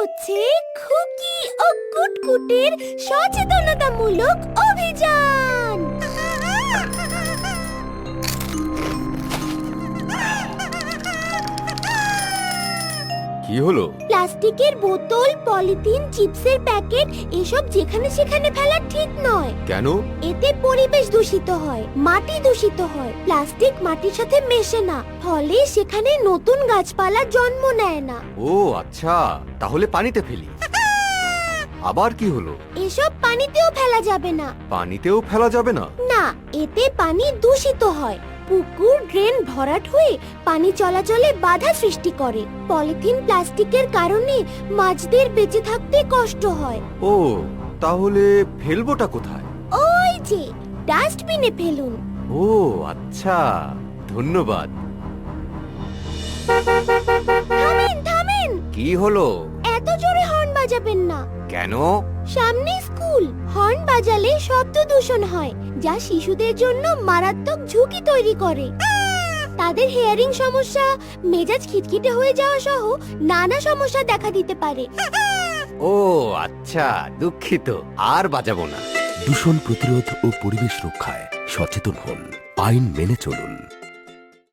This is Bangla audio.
হচ্ছে খুকি ও কুটকুটের সচেতনতামূলক অভিযান। কি হলো? প্লাস্টিকের বোতল পলিথিন চিপসের প্যাকেট এসব যেখানে সেখানে ফেলা ঠিক নয়। কেন? পরিবেশ দূষিত হয় মাটি দূষিত হয় প্লাস্টিক মাটির সাথে মেশে না ফলে সেখানে নতুন গাছপালা জন্ম নেয় না। ও আচ্ছা তাহলে পানিতে ফেলি। আবার কি হলো? এসব পানিতেও ফেলা যাবে না। পানিতেও ফেলা যাবে না? না এতে পানি দূষিত হয়। পুকুর ড্রেন ভরাট হয়ে পানি চলাচলে বাধা সৃষ্টি করে। পলিথিন প্লাস্টিকের কারণে মাছদের বেঁচে থাকতে কষ্ট হয়। ও তাহলে ফেলবোটা কোথায়? ওই যে ডাস্টবিনে ফেলুন। ও আচ্ছা। ধন্যবাদ। থামেন থামেন। কি হলো? এত জোরে হর্ন বাজাবেন না। কেন? সামনে স্কুল। হর্ন বাজালে শব্দ দূষণ হয় যা শিশুদের জন্য মারাত্মক ঝুঁকি তৈরি করে। তাদের হেয়ারিং সমস্যা মেজাজ খিটখিটে হয়ে যাওয়া সহ নানা সমস্যা দেখা দিতে পারে। ও আচ্ছা দুঃখিত। আর বাজাবো না। দূষণ প্রতিরোধ ও পরিবেশ রক্ষায় সচেতন হন। আইন মেনে চলুন।